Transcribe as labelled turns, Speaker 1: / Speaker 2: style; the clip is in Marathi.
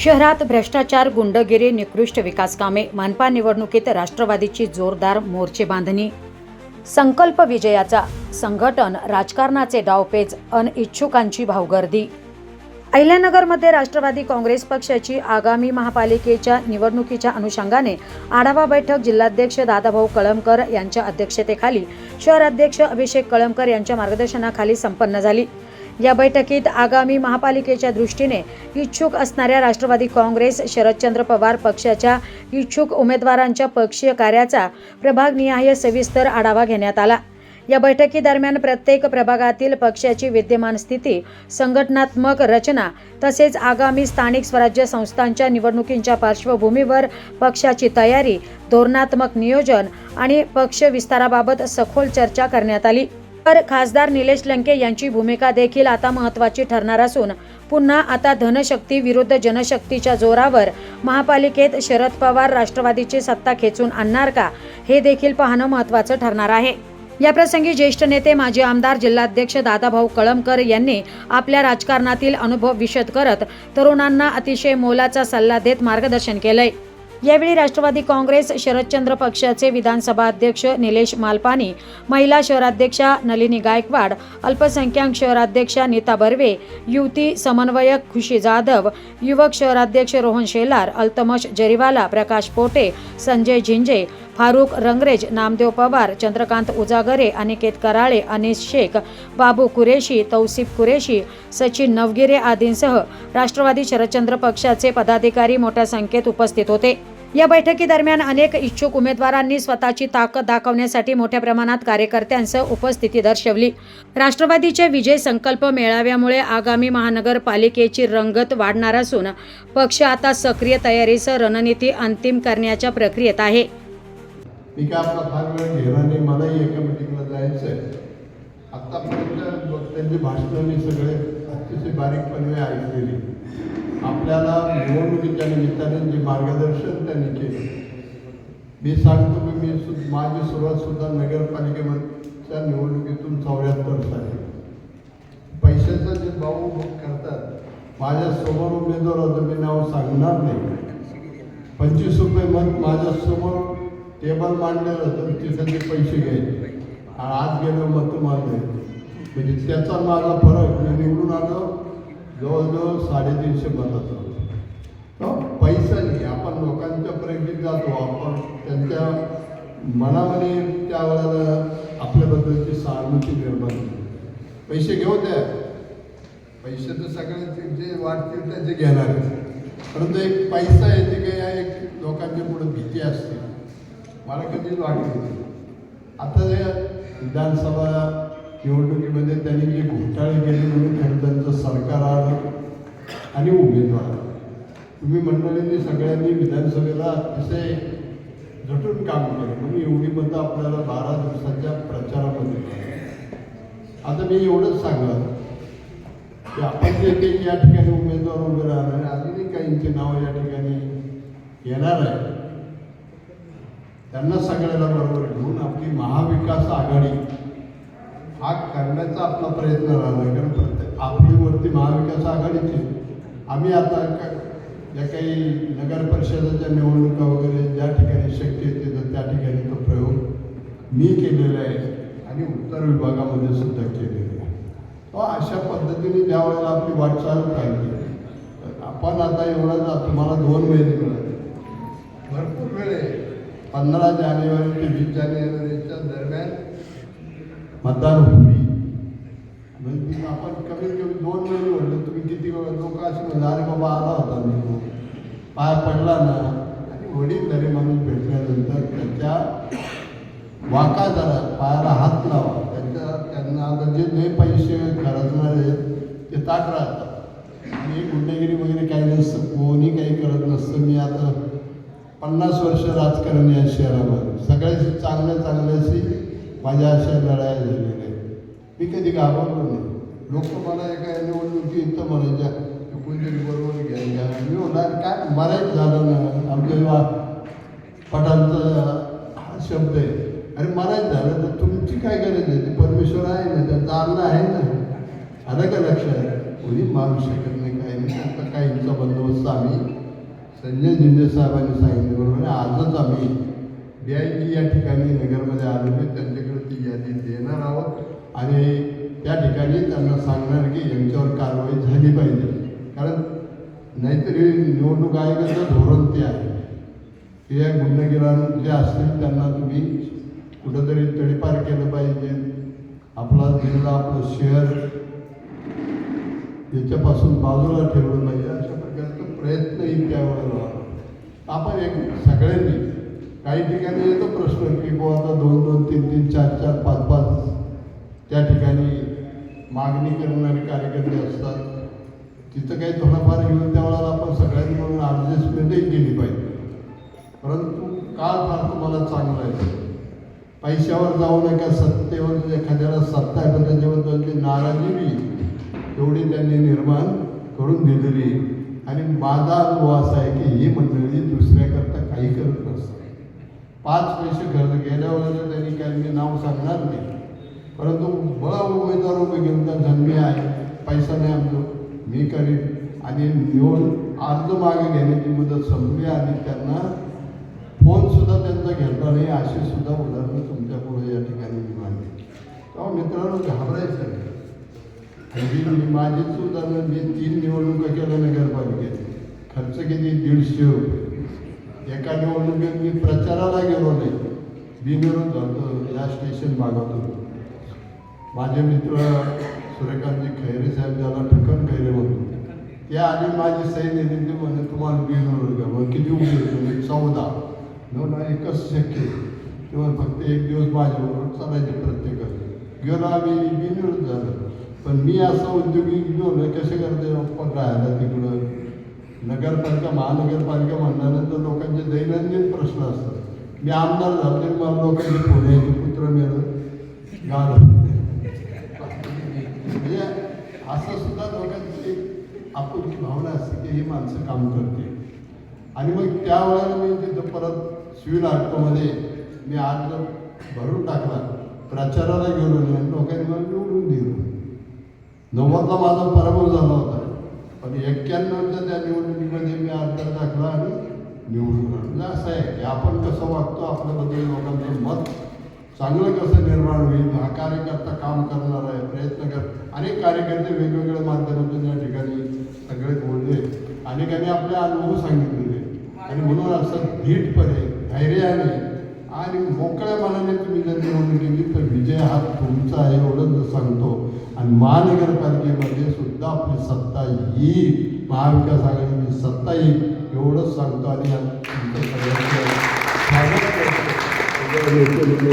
Speaker 1: शहरात भ्रष्टाचार गुंडगिरी निकृष्ट विकास कामे मनपा निवडणुकीत राष्ट्रवादीची जोरदार मोर्चे बांधणी. संकल्प विजयाचा संघटन राजकारणाचे डावपेच अन इच्छुकांची भावगर्दी. अहिल्यानगरमध्ये राष्ट्रवादी काँग्रेस पक्षाची आगामी महापालिकेच्या निवडणुकीच्या अनुषंगाने आढावा बैठक जिल्हाध्यक्ष दादाभाऊ कळमकर यांच्या अध्यक्षतेखाली. शहराध्यक्ष अभिषेक कळमकर यांच्या मार्गदर्शनाखाली संपन्न झाली. या बैठकीत आगामी महापालिकेच्या दृष्टीने इच्छुक असणाऱ्या राष्ट्रवादी काँग्रेस शरदचंद्र पवार पक्षाच्या इच्छुक उमेदवारांच्या पक्षीय कार्याचा प्रभागनिहाय सविस्तर आढावा घेण्यात आला. या बैठकीदरम्यान प्रत्येक प्रभागातील पक्षाची विद्यमान स्थिती संघटनात्मक रचना तसेच आगामी स्थानिक स्वराज्य संस्थांच्या निवडणुकींच्या पार्श्वभूमीवर पक्षाची तयारी धोरणात्मक नियोजन आणि पक्ष विस्ताराबाबत सखोल चर्चा करण्यात आली. तर खासदार निलेश लंके यांची भूमिका देखील आता महत्त्वाची ठरणार असून पुन्हा आता धनशक्ती विरुद्ध जनशक्तीच्या जोरावर महापालिकेत शरद पवार राष्ट्रवादीची सत्ता खेचून आणणार का हे देखील पाहणं महत्त्वाचं ठरणार आहे. याप्रसंगी ज्येष्ठ नेते माजी आमदार जिल्हाध्यक्ष दादाभाऊ कळमकर यांनी आपल्या राजकारणातील अनुभव विशद करत तरुणांना अतिशय मोलाचा सल्ला देत मार्गदर्शन केलंय. यावेळी राष्ट्रवादी काँग्रेस शरदचंद्र पक्षाचे विधानसभा अध्यक्ष निलेश मालपानी महिला शहराध्यक्षा नलिनी गायकवाड अल्पसंख्याक शहराध्यक्षा नीता बर्वे युवती समन्वयक खुशी जाधव युवक शहराध्यक्ष रोहन शेलार अल्तमश जरीवाला प्रकाश पोटे संजय झिंजे फारुख रंगरेज नामदेव पवार चंद्रकांत उजागरे अनिकेत कराळे अनिस शेख बाबू कुरेशी तौसिफ कुरेशी सचिन नवगिरे आदींसह राष्ट्रवादी शरदचंद्र पक्षाचे पदाधिकारी मोठ्या संख्येत उपस्थित होते. या बैठकीदरम्यान अनेक इच्छुक उमेदवारांनी स्वतःची ताकद दाखवण्यासाठी मोठ्या प्रमाणात कार्यकर्त्यांसह उपस्थिती दर्शवली. राष्ट्रवादीच्या विजय संकल्प मेळाव्यामुळे आगामी महानगरपालिकेची रंगत वाढणार असून पक्ष आता सक्रिय तयारीसह रणनीती अंतिम करण्याच्या प्रक्रियेत आहे.
Speaker 2: मी काय आपला फार वेळ घेणार नाही मलाही एका मिटिंगला जायचं आहे. आत्तापर्यंत त्यांची भाषणं मी सगळे अतिशय बारीकपणे ऐकलेली. आपल्याला निवडणुकीच्या निमित्ताने जे मार्गदर्शन त्यांनी केले. मी सांगतो की मी सु माझी सुरुवात सुद्धा नगरपालिकेच्या निवडणुकीतून चौऱ्याहत्तर साली. पैशाचं जे भाऊ करतात माझ्यासमोर उमेदवार होतं मी नाव सांगणार नाही. पंचवीस रुपये मत माझ्यासमोर टेबल मांडलेलं होतं तिथं ते पैसे घ्यायचे. आणि आज गेलो मत मारले म्हणजे त्याचा माझा फरक. मी निवडून आलो जवळजवळ साडेतीनशे मताचा हो, पैसा नाही आपण लोकांच्या पर्यंत जातो आपण त्यांच्या मनामध्ये त्यावेळेला आपल्याबद्दलची सहानुभूती निर्माण केली पैसे घेऊ द्या. पैसे तर सगळे जे वाटतील त्याचे घेणार परंतु एक पैसा आहे ते काही आहे, एक लोकांच्या पुढे भीती असते. मला कधीच वाटली आता जे विधानसभा निवडणुकीमध्ये त्यांनी जे घोटाळे केले म्हणून खरं त्यांचं सरकार आलं आणि उमेदवार तुम्ही तुम्ही मंडळींनी सगळ्यांनी विधानसभेला अतिशय झटून काम केलं. म्हणून एवढी मतं आपल्याला बारा दिवसाच्या प्रचारामध्ये आता मी एवढंच सांगत की आपण जे काही या ठिकाणी उमेदवार उभे राहणार अजूनही काहींची नावं या ठिकाणी येणार आहे त्यांना सगळ्याला बरोबर घेऊन आपली महाविकास आघाडी हा करण्याचा आपला प्रयत्न राहणार कारण प्रत्येक आपलीवरती महाविकास आघाडीची आम्ही आता ज्या काही नगर परिषदेच्या निवडणुका वगैरे ज्या ठिकाणी शक्य येते तर त्या ठिकाणी तो प्रयोग मी केलेला आहे आणि उत्तर विभागामध्ये सुद्धा केलेला आहे. तो अशा पद्धतीने ज्या वेळेला आपली वाटचाल चालली आपण आता एवढा जा तुम्हाला दोन महिने मिळाले भरपूर वेळ आहे. पंधरा जानेवारी ते वीस जानेवारीच्या दरम्यान मतदान होईल. म्हणजे आपण कमीत कमी दोन महिने म्हटलं तुम्ही किती वेळ लोक असे म्हणजे अरे बाबा आला होता मी. पाय पडला ना आणि वडील घरी माणूस भेटल्यानंतर त्याच्या वाका जरा पायाला हात लावा. त्यांच्या त्यांना आता जे जे पैसे खर्चणार आहेत ते ताट राहतात. आणि गुंडेगिरी वगैरे काही नसतं. कोणी काही करत नसतं. मी आता पन्नास वर्ष राजकारणी या शहरामध्ये. सगळ्याशी चांगल्या चांगल्याशी माझ्या अशा लढाया झालेल्या आहेत. मी कधी घाबरलो नाही. लोक मला एका निवडणुकी इथं म्हणायच्या कोणतरी बरोबर घ्या घ्या मी होणार काय मरायच झालं ना आमच्या वा पटांचा हा शब्द आहे. अरे मरायच झालं तर तुमची काय गरज आहे? ते परमेश्वर आहे ना त्यांचा अन्न आहे ना. आलं का लक्षात? कोणी मारू शकत नाही काही नाही. आता काहींचा बंदोबस्त आम्ही संजय जिंदे साहेबांनी सांगितले बरोबर आजच आम्ही बी आय जी या ठिकाणी नगरमध्ये आलेलो त्यांच्याकडे ती यादी देणार आहोत. आणि त्या ठिकाणी त्यांना सांगणार की यांच्यावर कारवाई झाली पाहिजे. कारण नाहीतरी निवडणूक आयोगाचं धोरण ते आहे. ते या जे असतील त्यांना तुम्ही कुठंतरी तडीपार केलं पाहिजे. आपला जिल्हा आपलं शहर याच्यापासून बाजूला ठेवलं पाहिजे अशा प्रकारचा प्रयत्नही त्यावेळेला आपण एक सगळ्यांनी काही ठिकाणी येतो प्रश्न की बुवा आता दोन दोन तीन तीन चार चार पाच पाच त्या ठिकाणी मागणी करणारे कार्यकर्ते असतात. तिथं काही थोडाफार येऊन त्यावेळेला आपण सगळ्यांनी म्हणून ॲडजस्टमेंटही केली पाहिजे. परंतु काळ फार तुम्हाला चांगला आहे. पैशावर जाऊ नका सत्तेवर एखाद्याला सत्ता आहे पण त्याच्याबद्दलची नाराजी बी तेवढी त्यांनी निर्माण करून दिलेली आणि माझा अनुभव असा आहे की ही मंडळी दुसऱ्याकरता काही करत नसतात पाच पैसे खर्च गेल्या वेळेला त्यांनी काय मी नाव सांगणार नाही. परंतु बळा उमेदवार उभे घेऊन त्यांचा मी आहे. पैसा नाही आमचं. मी करीन. आणि निवड अर्ज मागे घेण्याची मुदत संपली आणि त्यांना फोनसुद्धा त्यांचा घेतला नाही. अशी सुद्धा उदाहरणं तुमच्यापुढे या ठिकाणी मी मांडली. तेव्हा मित्रांनो घाबरायचं नाही. म्हणजे माझीच उदाहरणं. मी तीन निवडणुका केल्या नगरपालिकेत. खर्च किती? दीडशे रुपये. एका निवडणुकीत मी प्रचाराला गेलो नाही. बिनविरोध झालो या स्टेशन भागातून माझे मित्र सूर्यकांतजी खैरे साहेब ज्याला ठकन खैरे म्हणतो त्या आणि माझी सैन्य दिली म्हणजे तुम्हाला बिनविरोध घ्या मग किती उभी तुम्ही? चौदा. दोन एकच शक्य तेव्हा फक्त एक दिवस माझ्याबरोबर चालायचे प्रत्येकाने गेलो आम्ही बिनविरोध झालं पण मी असं उद्योगिक घेऊन कसे करते पण राहायला तिकडं. नगरपालिका महानगरपालिका म्हणल्यानंतर लोकांचे दैनंदिन प्रश्न असतात. मी आमदार झाले मला लोकांचे पुण्याचे पुत्र मेलं गाणं म्हणजे असं सुद्धा लोकांची आपुलकी भावना असते की ही माणसं काम करते. आणि मग त्यावेळेला मी तिथं परत सिव्हिल आर्टमध्ये मी अर्ज भरून टाकला प्रचाराला गेलो नाही आणि लोकांनी मला निवडून दिलं. नव्वदला माझा पराभव झाला होता. पण एक्क्याण्णवच्या त्या निवडणुकीमध्ये मी अर्ज दाखला आणि निवडून म्हणजे असं आहे की आपण कसं वागतो आपल्याबद्दल लोकांचं मत चांगलं कसं निर्माण होईल हा कार्यकर्ता काम करणार आहे प्रयत्न कर. अनेक कार्यकर्ते वेगवेगळ्या माध्यमातून या ठिकाणी सगळे बोलले. अनेकांनी आपले अनुभव सांगितलेले. आणि म्हणून असं धीटपणे धैर्याने आणि मोकळ्या मनाने तुम्ही जर निवडणूक केली तर विजय हा तुमचा आहे एवढंच सांगतो. आणि महानगरपालिकेमध्ये सुद्धा आपली सत्ता येईल महाविकास आघाडीची सत्ता येईल एवढंच सांगतो. आणि